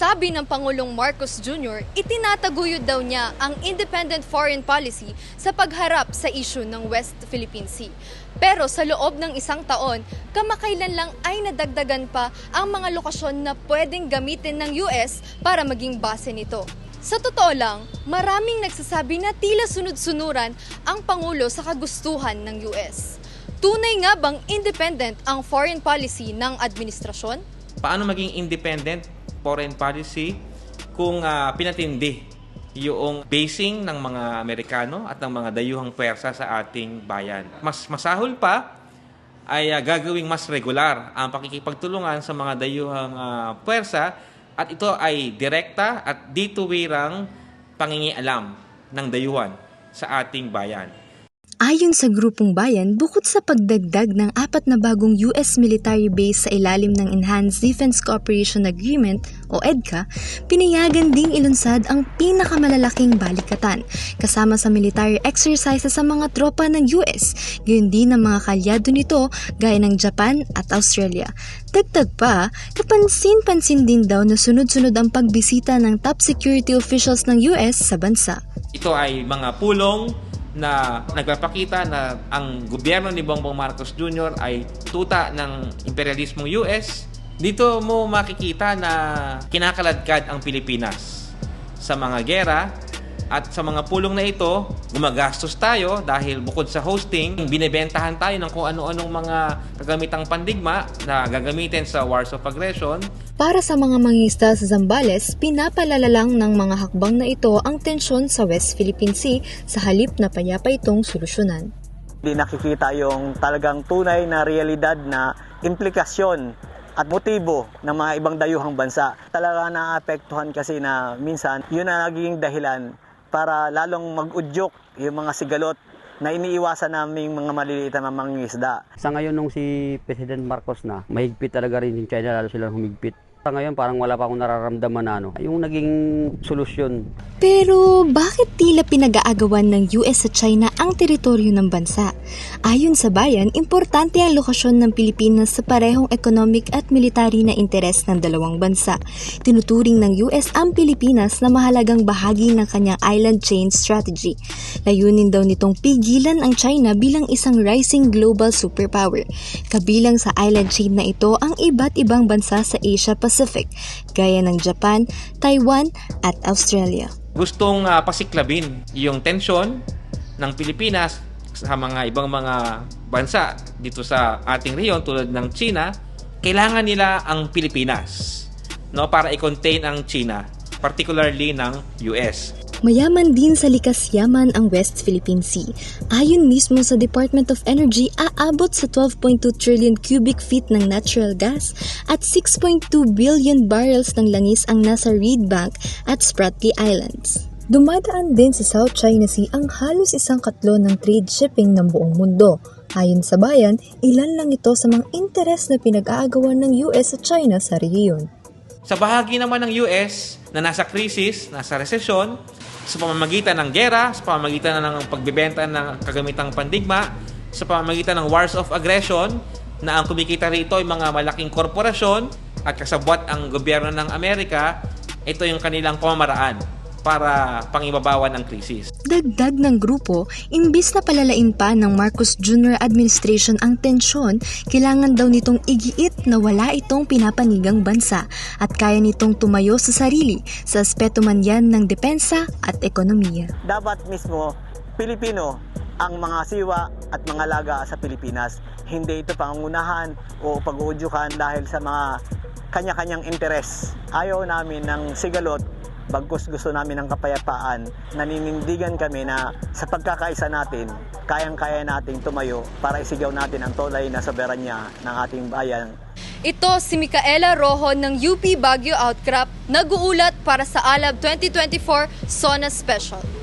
Sabi ng Pangulong Marcos Jr., itinataguyod daw niya ang independent foreign policy sa pagharap sa issue ng West Philippine Sea. Pero sa loob ng isang taon, kamakailan lang ay nadagdagan pa ang mga lokasyon na pwedeng gamitin ng US para maging base nito. Sa totoo lang, maraming nagsasabi na tila sunod-sunuran ang Pangulo sa kagustuhan ng US. Tunay nga bang independent ang foreign policy ng administrasyon? Paano maging independent foreign policy kung ah, pinatindi yung basing ng mga Amerikano at ng mga dayuhang pwersa sa ating bayan. Mas masahol pa ay ah, gagawing mas regular ang pakikipagtulungan sa mga dayuhang ah, pwersa at ito ay direkta at dituwirang pangingialam ng dayuhan sa ating bayan. Ayon sa grupong bayan, bukod sa pagdagdag ng apat na bagong US military base sa ilalim ng Enhanced Defense Cooperation Agreement o EDCA, pinayagan ding ilunsad ang pinakamalalaking balikatan kasama sa military exercises sa mga tropa ng US, gayon din ng mga kalyado nito gaya ng Japan at Australia. Dagdag pa, kapansin-pansin din daw na sunod-sunod ang pagbisita ng top security officials ng US sa bansa. Ito ay mga pulong na nagpapakita na ang gobyerno ni Bongbong Marcos Jr. ay tuta ng imperialismong US. Dito mo makikita na kinakaladkad ang Pilipinas sa mga gera at sa mga pulong na ito, gumagastos tayo dahil bukod sa hosting, binebentahan tayo ng kung ano-anong mga kagamitang pandigma na gagamitin sa wars of aggression Para sa mga mangista sa Zambales, pinapalala lang ng mga hakbang na ito ang tensyon sa West Philippine Sea sa halip na payapa itong solusyonan. Hindi nakikita yung talagang tunay na realidad na implikasyon at motibo ng mga ibang dayuhang bansa. Talaga naapektuhan kasi na minsan yun na naging dahilan para lalong mag-udyok yung mga sigalot na iniiwasan naming mga maliliit na mangingisda. Sa ngayon nung si President Marcos na, mahigpit talaga rin yung China, lalo sila humigpit. Sa ngayon parang wala pa akong nararamdaman na ano, yung naging solusyon. Pero bakit tila pinag-aagawan ng US sa China ang teritoryo ng bansa? Ayon sa bayan, importante ang lokasyon ng Pilipinas sa parehong economic at military na interes ng dalawang bansa. Tinuturing ng US ang Pilipinas na mahalagang bahagi ng kanyang island chain strategy. Layunin daw nitong pigilan ang China bilang isang rising global superpower. Kabilang sa island chain na ito ang iba't ibang bansa sa Asia Pacific, gaya ng Japan, Taiwan at Australia. gustong ah, pasiklabin yung tensyon ng Pilipinas sa mga ibang mga bansa dito sa ating rehiyon tulad ng China, kailangan nila ang Pilipinas no para i-contain ang China, particularly ng US. Mayaman din sa likas yaman ang West Philippine Sea. Ayon mismo sa Department of Energy, aabot sa 12.2 trillion cubic feet ng natural gas at 6.2 billion barrels ng langis ang nasa Reed Bank at Spratly Islands. Dumadaan din sa South China Sea ang halos isang katlo ng trade shipping ng buong mundo. Ayon sa bayan, ilan lang ito sa mga interes na pinag-aagawan ng US at China sa rehiyon. Sa bahagi naman ng US na nasa krisis, nasa resesyon, sa pamamagitan ng gera, sa pamamagitan ng pagbebenta ng kagamitang pandigma, sa pamamagitan ng wars of aggression, na ang kumikita rito ay mga malaking korporasyon at kasabwat ang gobyerno ng Amerika, ito yung kanilang pamamaraan para pangibabawan ang krisis. Dagdag ng grupo, imbis na palalain pa ng Marcos Jr. administration ang tensyon, kailangan daw nitong igiit na wala itong pinapanigang bansa at kaya nitong tumayo sa sarili sa aspeto man yan ng depensa at ekonomiya. Dapat mismo Pilipino ang mga siwa at mga laga sa Pilipinas. Hindi ito pangungunahan o pag-uudyukan dahil sa mga kanya-kanyang interes. Ayaw namin ng sigalot bagkus gusto namin ng kapayapaan, naninindigan kami na sa pagkakaisa natin, kayang-kaya nating tumayo para isigaw natin ang tolay na soberanya ng ating bayan. Ito si Micaela Rojo ng UP Baguio Outcrop, nag-uulat para sa Alab 2024 Sona Special.